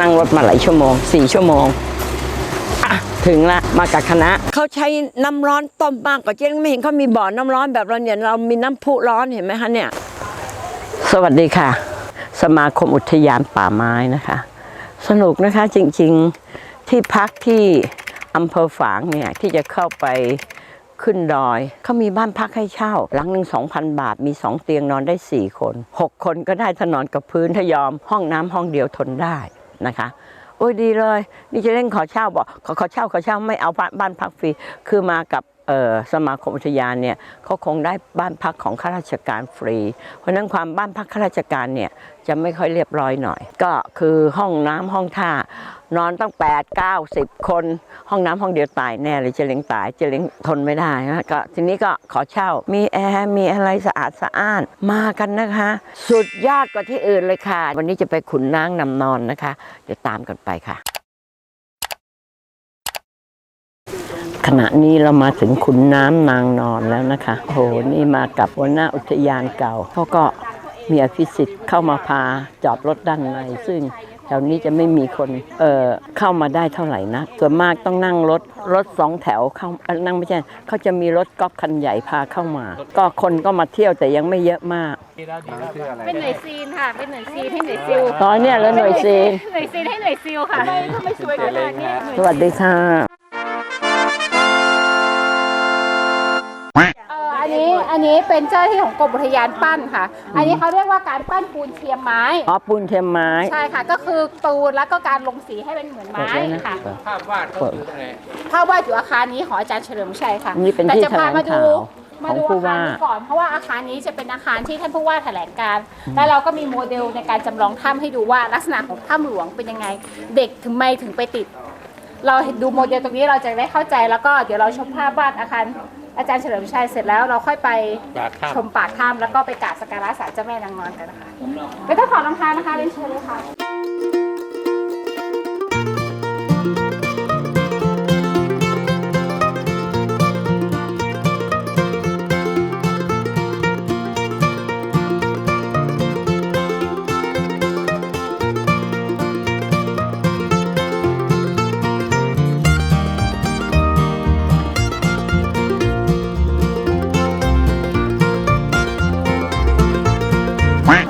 นั่งรถมาหลายชั่วโมงสี่ชั่วโมงอะถึงละมากับคณะเขาใช้น้ำร้อนต้มมากกว่าเจ๊ไม่เห็นเขามีบ่อน้ำร้อนแบบเราเนี่ยเรามีน้ำพุร้อนเห็นไหมคะเนี่ย สวัสดีค่ะ สมาคมอุทยานป่าไม้นะคะ สนุกนะคะจริงๆที่พักที่อำเภอฝางเนี่ยที่จะเข้าไปขึ้นดอยเขามีบ้านพักให้เช่า หลังหนึ่ง2,000บาทมี2เตียงนอนได้4คน6คนก็ได้ถ้านอนกับพื้นถ้ายอมห้องน้ำห้องเดียวทนได้ นะคะโอ้ยดีเลย นี่จะเล่นขอเช่าบอกขอขอเช่าขอเช่าไม่เอาบ้านานพักฟรีคือมากับสมาคมอุทยานเนี่ยเขาคงได้บ้านพักของข้าราชการฟรี เพราะนั้นความบ้านพักข้าราชการเนี่ยจะไม่ค่อยเรียบร้อยหน่อย ก็คือห้องน้ำห้องท่า นอนตั้ง8 9 10คน ห้องน้ำห้องเดียวตายแน่เลยเจล้งตายเจล้งทนไม่ได้นะก็ทีนี้ก็ขอเช่า มีแอร์มีอะไรสะอาดสะอ้านมากันนะคะ สุดยอดกว่าที่อื่นเลยค่ะ วันนี้จะไปขุนนางนำนอนนะคะ เดี๋ยวตามกันไปค่ะ ขณะนี้เรามาถึงขุนน้ำนางนอนแล้วนะคะโอ้โหนี่มากับหัวหน้าอุทยานเก่าเขาก็มีอภิสิทธิ์เข้ามาพาจอดรถด้านในซึ่ง แถวนี้จะไม่มีคนเอ่อเข้ามาได้เท่าไหร่นะส่วนมากต้องนั่งรถรถสองแถวเข้าเอ่อนั่งไม่ใช่เขาจะมีรถก๊อฟคันใหญ่พาเข้ามา ก็คนก็มาเที่ยวแต่ยังไม่เยอะมากเป็นหน่วยซีนค่ะ เป็นหน่วยซีนให้หน่วยซิลตอนเนี้ยแล้วหน่วยซีนหน่วยซีนให้หน่วยซิลค่ะทำไมสวยขนาดนี้สวัสดีค่ะ นี้อันนี้เป็นเจ้าหน้าที่ของกรมอุทยานปั้นค่ะ อันนี้เขาเรียกว่าการปั้นปูนเทียมไม้ อ๋อปูนเทียมไม้ใช่ค่ะ ก็คือปูนแล้วก็การลงสีให้เป็นเหมือนไม้เปิดเลยนะค่ะภาพวาดเขาอยู่ตรงไหนภาพวาดอยู่อาคารนี้ของอาจารย์เฉลิมชัยค่ะนี่เป็นแต่ที่จะพามาดูแถลงข่าวมาดูของผู้อาคารว่านี้ก่อนเพราะว่าอาคารนี้จะเป็นอาคารที่ท่านผู้ว่าแถลงการแล้วเราก็มีโมเดลในการจำลองถ้ำให้ดูว่าลักษณะของถ้ำหลวงเป็นยังไง เด็กถึงไม่ถึงไปติด เราเห็นดูโมเดลตรงนี้เราจะได้เข้าใจแล้วก็เดี๋ยวเราชมภาพวาดอาคาร อาจารย์เฉลิมชัยเสร็จแล้วเราค่อยไปปากถ้ำ ชมปากถ้ำแล้วก็ไปกราบสักการะศาลเจ้าแม่นางนอนกันนะคะไม่ต้องขอรองเท้านะคะเรียนเชิญเลยค่ะ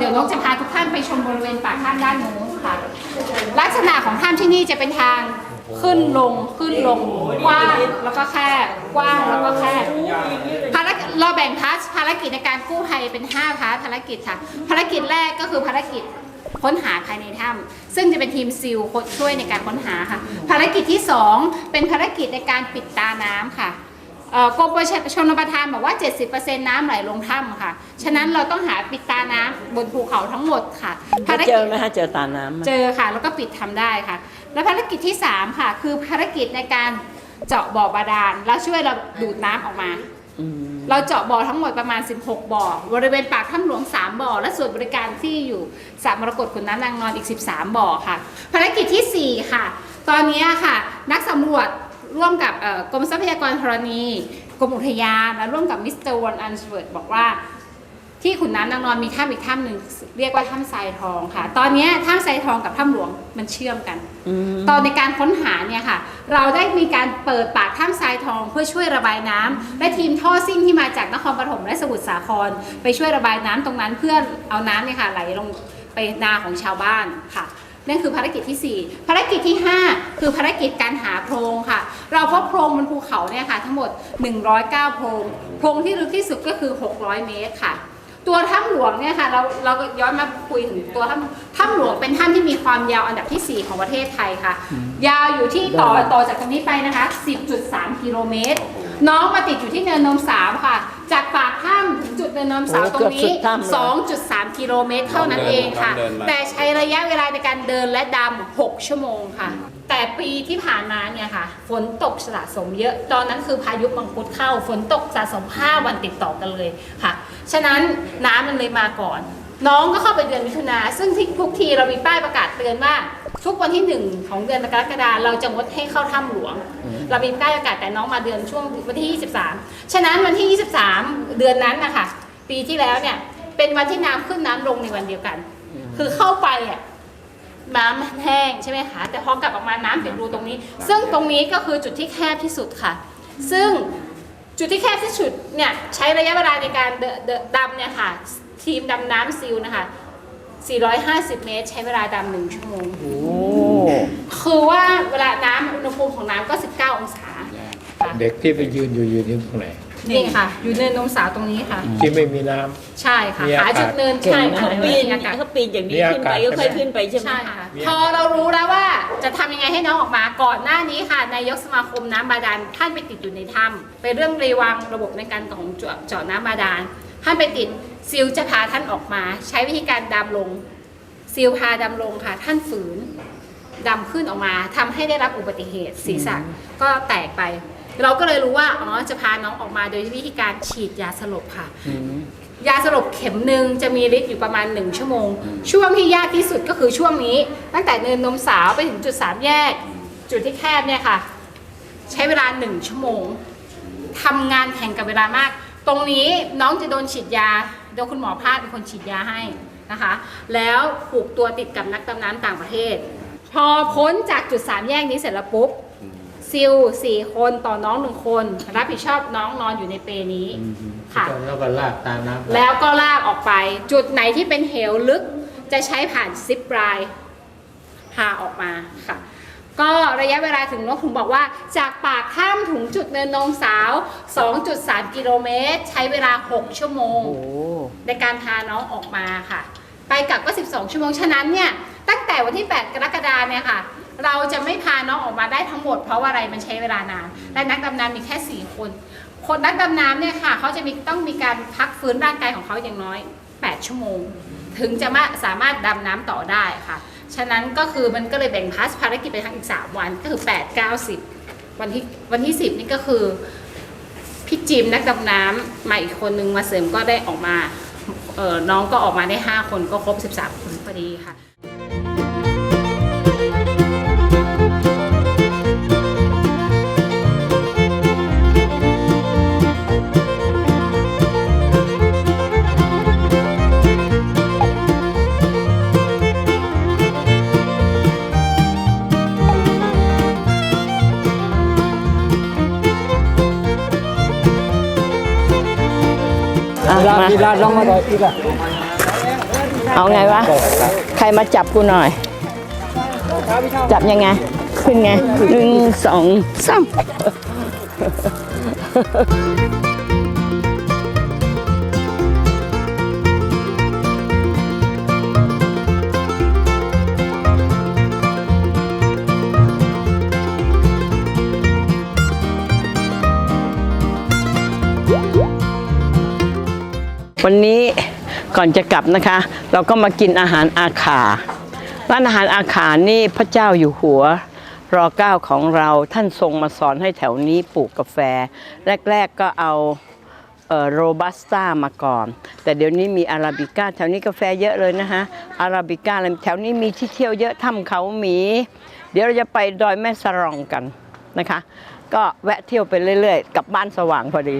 ดี๋ยวนกจะพาทุกท่านไปชมบริเวณปากถ้ำด้านนู้นค่ะ ลักษณะของถ้ำที่นี่จะเป็นทางขึ้นลงขึ้นลงกว้างแล้วก็แคบกว้างแล้วก็แคบภารกิจเราแบ่งพาร์ทภารกิจในการกู้ภัยเป็น 5 พาร์ทภารกิจค่ะ ภารกิจแรกก็คือภารกิจค้นหาภายในถ้ำซึ่งจะเป็นทีมซิลช่วยในการค้นหาค่ะ ภารกิจที่ 2 เป็นภารกิจในการปิดตาน้ำค่ะ เอ่อกรมชนประทานบอกว่า 70%น้ำไหลลงถ้ำค่ะ ฉะนั้นเราต้องหาปิดตาน้ำบนภูเขาทั้งหมดค่ะภารเจกิอจไหมฮะเจอตาน้ำไหมเจอค่ะ แล้วก็ปิดทำได้ค่ะ และภารกิจที่ 3 ค่ะ คือภารกิจในการเจาะบ่อบาดาลแล้วช่วยเราดูดน้ำออกมา อืมเราเจาะบ่อทั้งหมดประมาณ 16 บ่อ บริเวณปากถ้ำหลวง 3 บ่อ และส่วนบริการที่อยู่สระมรกตขุนน้ำนางนอนอีก 13 บ่อค่ะ ภารกิจทีสี่ 4 ค่ะ ตอนนี้ค่ะ นักสำรวจ ร่วมกับเอ่อกรมทรัพยากรธรณี กรมอุทยานและร่วมกับมิสเตอร์วอนอันสเวิร์ดบอกว่าที่ขุนน้ำนางนอนมีถ้ำอีกถ้ำหนึ่งเรียกว่าถ้ำทรายทองค่ะ ตอนนี้ถ้ำทรายทองกับถ้ำหลวงมันเชื่อมกันอืมตอนในการค้นหาเนี่ยค่ะ เราได้มีการเปิดปากถ้ำทรายทอง เพื่อช่วยระบายน้ำและทีมท่อซิ่งที่มาจากนครปฐมและสมุทรสาคร ไปช่วยระบายน้ำตรงนั้นเพื่อเอาน้ำเนี่ยค่ะไหลลงไปนาของชาวบ้านค่ะ นั่นคือภารกิจที่ 4 ภารกิจที่ 5 คือภารกิจการหาโพรงค่ะ เราพบโพรงบนภูเขาเนี่ยค่ะ ทั้งหมด 109 โพรง โพรงที่ลึกที่สุดก็คือ 600 เมตรค่ะ ตัวถ้ำหลวงเนี่ยค่ะ เราเราก็ย้อนมาคุยถึงตัวถ้ำถ้ำหลวงเป็นถ้ำที่มีความยาวอันดับที่ 4 ของประเทศไทยค่ะ ยาวอยู่ที่ต่อต่อจากตรงนี้ไปนะคะ 10.3 กิโลเมตร น้องมาติดอยู่ที่เนินนมสาวค่ะ จากปากถ้ำถึงจุดเนินนมสาวโอ้ตรเกืงอบสุนี้ด ถ้ำเลย2.3กิโลเมตรเท่านั้นเองค่ะน้องเดินมาแต่ใช้ระยะเวลาในการเดินและดำ 6 ชั่วโมงค่ะ แต่ปีที่ผ่านมาเนี่ยค่ะ ฝนตกสะสมเยอะ ตอนนั้นคือพายุมังคุดเข้า ฝนตกสะสม 5 วันติดต่อกันเลยค่ะ ฉะนั้นน้ำมันเลยมาก่อน น้องก็เข้าไปเดือนมิถุนา ซึ่งที่ทุกทีเรามีป้ายประกาศเตือนว่าทุกวันที่หนึ่งของเดือนกรกฎาเราจะงดให้เข้าถ้ำหลวง เรามีป้ายประกาศแต่น้องมาเดือนช่วงวันที่ 23 ฉะนั้นวันที่ 23 เดือนนั้นนะคะปีที่แล้วเนี่ย เป็นวันที่น้ำขึ้นน้ำลงในวันเดียวกัน คือเข้าไปอะน้ำมันแห้งใช่ไหมคะแต่พอกลับออกมาน้ำเป็นรูตรงนี้ ซึ่งตรงนี้ก็คือจุดที่แคบที่สุดค่ะ ซึ่งจุดที่แคบที่สุดเนี่ยใช้ระยะเวลาในการเดนเดินดำเนี่ยค่ะ ทีมดำน้ำซิลนะคะ 450 เมตร ใช้เวลาดำหนึ่งชั่วโมงโอ้คือว่าเวลาน้ำอุณหภูมิของน้ำก็ 19 องศาค่ะเด็กที่ไปยืนอยู่ยืนอยู่ตรงไหน นี่ค่ะ อยู่เนินนมสาวตรงนี้ค่ะ ที่ไม่มีน้ำ ใช่ค่ะมีอากาศ หาจุดเนินใช่ค่ะปีมีนอากาศเขาปีนอย่างนี้มีอาขึ้นกาไปศก็ค่อยใช่ไหมขึ้นไปใช่ไหม ใช่ค่ะพอเรารู้แล้วว่าจะทำยังไงให้น้องออกมาก่อนหน้านี้ค่ะนายกสมาคมน้ำบาดาลท่านไปติดอยู่ในถ้ำไปเรื่องรีวังระบบในการของเจาะเจาะน้ำบาดาลท่านไปติดซิลจะพาท่านออกมา ใช้วิธีการดำลงซิลพาดำลงค่ะ ท่านฝืนดำขึ้นออกมาทำให้ได้รับอุบัติเหตุศีรษะก็แตกไป เราก็เลยรู้ว่าอ๋อจะพาน้องออกมาโดยวิธีการฉีดยาสลบค่ะยาสลบเข็มหนึ่งจะมีฤทธิ์อยู่ประมาณ 1 ชั่วโมง ช่วงที่ยากที่สุดก็คือช่วงนี้ ตั้งแต่เนินนมสาวไปถึงจุดสามแยก จุดที่แคบเนี่ยค่ะ ใช้เวลา 1 ชั่วโมงทำงานแข่งกับเวลามาก ตรงนี้น้องจะโดนฉีดยาโดยคุณหมอภาคเป็นคนฉีดยาให้นะคะ แล้วผูกตัวติดกับนักดำน้ำต่างประเทศ พอพ้นจากจุดสามแยกนี้เสร็จแล้วปุ๊บ ซิลสี่คนต่อน้องหนึ่งคน รับผิดชอบน้องนอนอยู่ในเปรนี้ค่ะ แล้วก็ลากตามน้ำแล้วก็ลากออกไป จุดไหนที่เป็นเหวลึกจะใช้ผ่านซิปไลน์พาออกมาค่ะ ก็ระยะเวลาถึงนกถึงบอกว่า จากปากถ้ำถึงจุดเนินนมสาว 2.3 กิโลเมตร ใช้เวลา 6 ชั่วโมง โอ้ในการพาน้องออกมาค่ะ ไปกลับก็ 12 ชั่วโมง ฉะนั้นเนี่ย ตั้งแต่วันที่ 8 กรกฎาเนี่ยค่ะ เราจะไม่พาน้องออกมาได้ทั้งหมด เพราะว่าอะไรมันใช้เวลานานและนักดำน้ำมีแค่ 4 คน คนนักดำน้ำเนี่ยค่ะเขาจะมีต้องมีการพักฟื้นร่างกายของเขาอย่างน้อย 8 ชั่วโมง ถึงจะมาสามารถดำน้ำต่อได้ค่ะ ฉะนั้นก็คือมันก็เลยแบ่งพาสภารกิจไปทั้งอีก 3 วันก็คือ 8 9 10 วันที่วันที่ 10 นี่ก็คือพี่จิมนักดำน้ำมาอีกคนนึงมาเสริมก็ได้ออกมาน้องก็ออกมาได้ 5 คนก็ครบ 13 คนพอดีค่ะ อะลามาพี่ลาลองมาหน่อยพี่ละเอาไงวะ ใครมาจับกูหน่อย จับยังไง ขึ้นไงหนึ่งสองสาม วันนี้ก่อนจะกลับนะคะ เราก็มากินอาหารอาขาร้านอาหารอาขานี่พระเจ้าอยู่หัวรอเก้าของเราท่านทรงมาสอนให้แถวนี้ปลูกกาแฟ แรก ๆก็เอาโรบัสต้ามาก่อน แต่เดี๋ยวนี้มีอาราบิก้าแถวนี้กาแฟเยอะเลยนะคะอาราบิก้าแถวนี้มีที่เที่ยวเยอะถ้ำเขาหมี เดี๋ยวเราจะไปดอยแม่สรองกันนะคะ ก็แวะเที่ยวไปเรื่อยๆกลับบ้านสว่างพอดี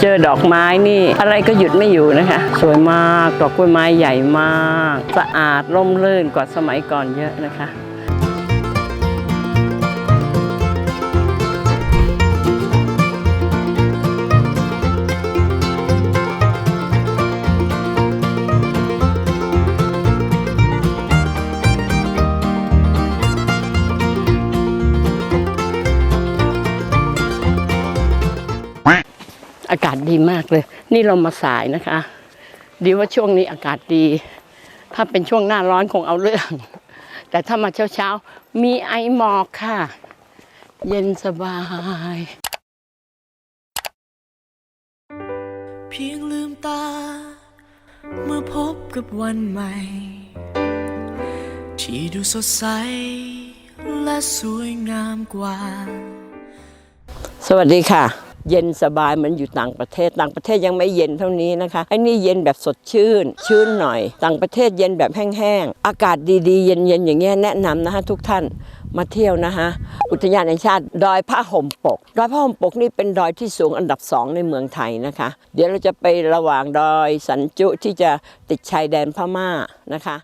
เจอดอกไม้นี่ อะไรก็หยุดไม่อยู่นะคะ สวยมากดอกกล้วยไม้ใหญ่มาก สะอาดร่มรื่นกว่าสมัยก่อนเยอะนะคะ ดีมากเลย นี่เรามาสายนะคะ ดีว่าช่วงนี้อากาศดี ถ้าเป็นช่วงหน้าร้อนคงเอาเรื่อง แต่ถ้ามาเช้าๆ มีไอหมอกค่ะ เย็นสบาย เพียงลืมตา เมื่อพบกับวันใหม่ ที่ดูสดใส และสวยงามกว่า สวัสดีค่ะ เย็นสบายมือนอยู่ต่างประเทศ ต่างประเทศยังไม่เย็นเท่านี้นะคะไอ้นี่เย็นแบบสดชื่น ชื้นหน่อย ต่างประเทศเย็นแบบแห้งๆอากาศดีๆ เย็นๆอย่างเงี้ยแนะนำนะคะทุกท่านมาเที่ยวนะคะอุทยานแห่งชาติ ดอยผ้าห่มปก ดอยผ้าห่มปกนี่เป็นดอยที่สูงอันดับสองในเมืองไทยนะคะ เดี๋ยวเราจะไประหว่างดอยสันจุที่จะติดชายแดนพม่านะคะ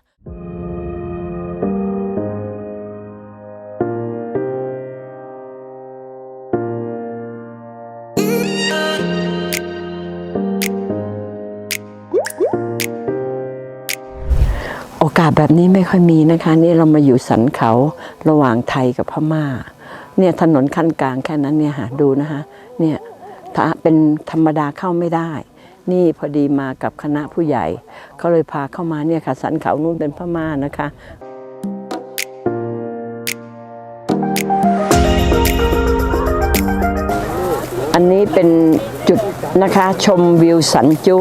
อกาสแบบนี้ไม่ค่อยมีนะคะ นี่เรามาอยู่สันเขาระหว่างไทยกับพม่า เนี่ยถนนขั้นกลางแค่นั้นเนี่ยค่ะดูนะคะเนี่ยถ้าเป็นธรรมดาเข้าไม่ได้ นี่พอดีมากับคณะผู้ใหญ่เขาเลยพาเข้ามาเนี่ยค่ะ สันเขานู่นเป็นพม่านะคะอันนี้เป็นจุดนะคะชมวิวสันจุ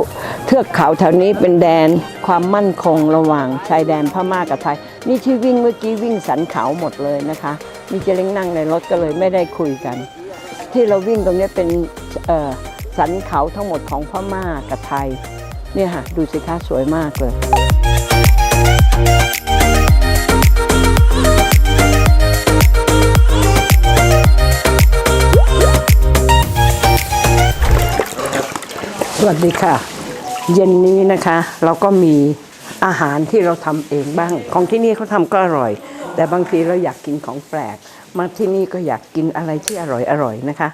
เทือกเขาแถวนี้เป็นแดนความมั่นคงระหว่างชายแดนพม่ากับไทย นี่ที่วิ่งเมื่อกี้วิ่งสันเขาหมดเลยนะคะมีเจเล้งนั่งในรถก็เลยไม่ได้คุยกัน ที่เราวิ่งตรงนี้เป็นเออสันเขาทั้งหมดของพม่ากับไทยเนี่ยค่ะดูสิคะสวยมากเลยสวัสดีค่ะ เย็นนี้นะคะ เราก็มีอาหารที่เราทำเองบ้าง ของที่นี่เขาทำก็อร่อย แต่บางทีเราอยากกินของแปลก มาที่นี่ก็อยากกินอะไรที่อร่อยอร่อยนะคะ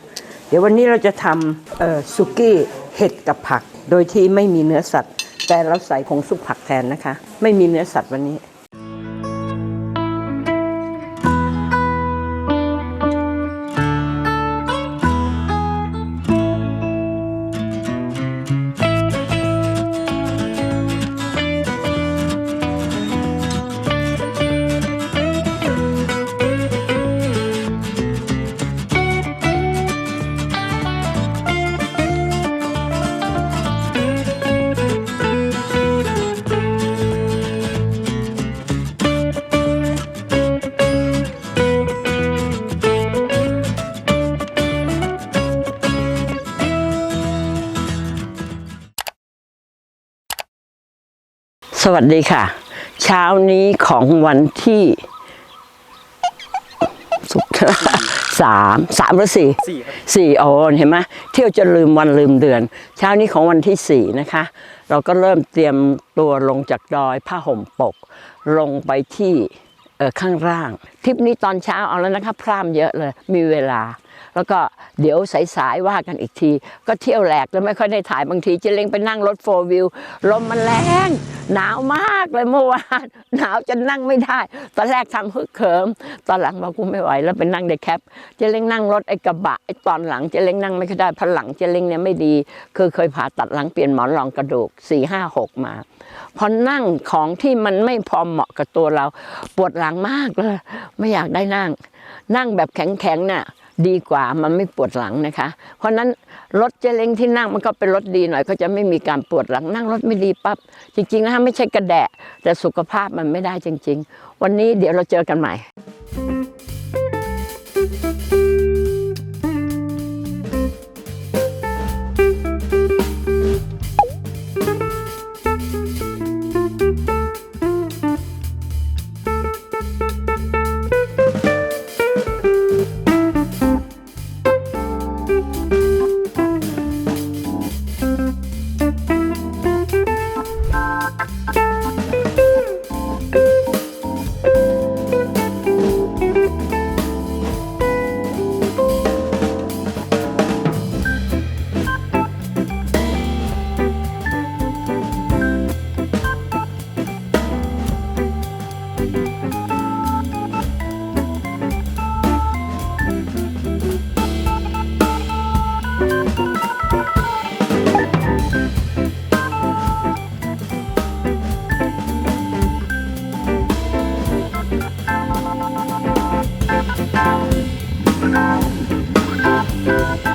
เดี๋ยววันนี้เราจะทำสุกี้เห็ดกับผัก โดยที่ไม่มีเนื้อสัตว์ แต่เราใส่ผงซุปผักแทนนะคะ ไม่มีเนื้อสัตว์วันนี้ สวัสดีค่ะ เช้านี้ของวันที่สุกร์สามสามหรือสี่สี่โอนเห็นไหมเที่ยวจะลืมวันลืมเดือน เช้านี้ของวันที่สี่นะคะ เราก็เริ่มเตรียมตัวลงจากดอยผ้าห่มปก ลงไปที่เอ่อข้างล่างทริปนี้ตอนเช้าเอาแล้วนะคะพร่ำเยอะเลย มีเวลา แล้วก็เดี๋ยวสายๆว่ากันอีกที ก็เที่ยวแหลกแล้วไม่ค่อยได้ถ่ายบางทีเจะเล็งไปนั่งรถโฟวิวลมมันแรงหนาวมากเลยเมื่อวานหนาวจนนั่งไม่ได้ ตอนแรกทำฮึกเขิม ตอนหลังบอกกูไม่ไหวแล้วไปนั่งในแคปเจเล้งนั่งรถไอ้กระบะไอ้ตอนหลังเจเล้งนั่งไม่ค่อยได้พหลังเจเล้งเนี่ยไม่ดี คือเคยผ่าตัดหลังเปลี่ยนหมอนรองกระดูกสี่ห้าหกมาพอนั่งของที่มันไม่พอเหมาะกับตัวเรา ปวดหลังมากเลย ไม่อยากได้นั่ง นั่งแบบแข็งๆน่ะ ดีกว่ามันไม่ปวดหลังนะคะ เพราะนั้นรถเจเล้งที่นั่งมันก็เป็นรถดีหน่อย ก็จะไม่มีการปวดหลังนั่งรถไม่ดีปั๊บจริงๆนะคะไม่ใช่กระแดะแต่สุขภาพมันไม่ได้จริง ๆ วันนี้เดี๋ยวเราเจอกันใหม่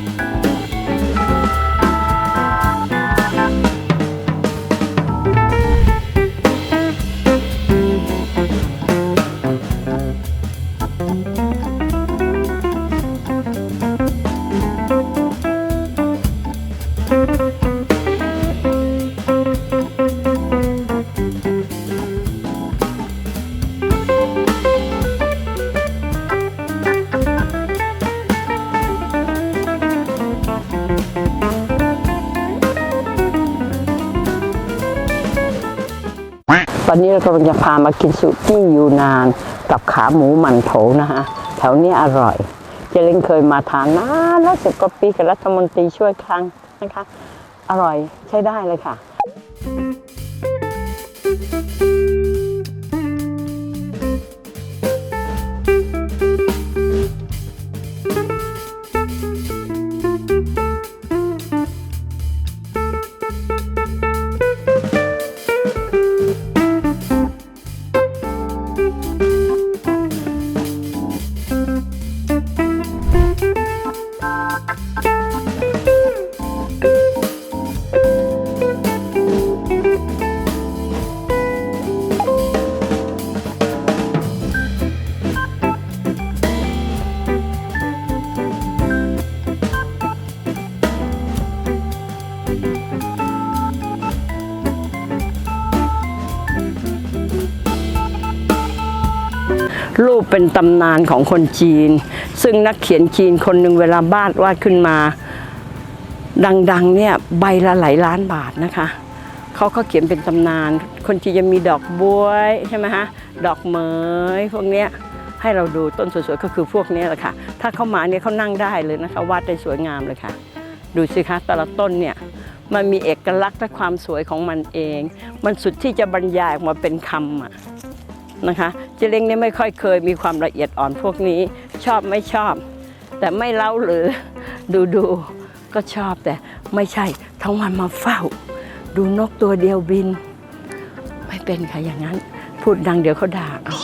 Yeah. ตอนนี้เรากำลังจะพามากินสุกี้ยูนาน กับขาหมูหมันโถนะคะแถวนี้อร่อย เจเล้งเคยมาทานนานแล้วสิบกว่าปีกับรัฐมนตรีช่วยครั้งนะคะ อร่อยใช้ได้เลยค่ะ รูปเป็นตำนานของคนจีน ซึ่งนักเขียนจีนคนหนึ่งเวลาบาดวาดขึ้นมา ดังๆเนี่ยใบละหลายล้านบาทนะคะเขาก็เขียนเป็นตำนาน คนจีนจะมีดอกบวยใช่ไหมฮะดอกเหมยพวกเนี้ยให้เราดูต้นสวยๆก็คือพวกนี้แหละค่ะ ถ้าเข้ามาเนี่ยเขานั่งได้เลยนะคะวาดได้สวยงามเลยค่ะ ดูสิคะแต่ละต้นเนี่ยมันมีเอกลักษณ์และความสวยของมันเอง มันสุดที่จะบรรยายออกมาเป็นคำอะ นะคะเจเล้งเนี่ยไม่ค่อยเคยมีความละเอียดอ่อนพวกนี้ ชอบไม่ชอบ แต่ไม่เล่าหรือดูดูก็ชอบแต่ไม่ใช่ทั้งวันมาเฝ้า ดูนกตัวเดียวบิน ไม่เป็นค่ะอย่างนั้น พูดดังเดี๋ยวเขาด่าเอา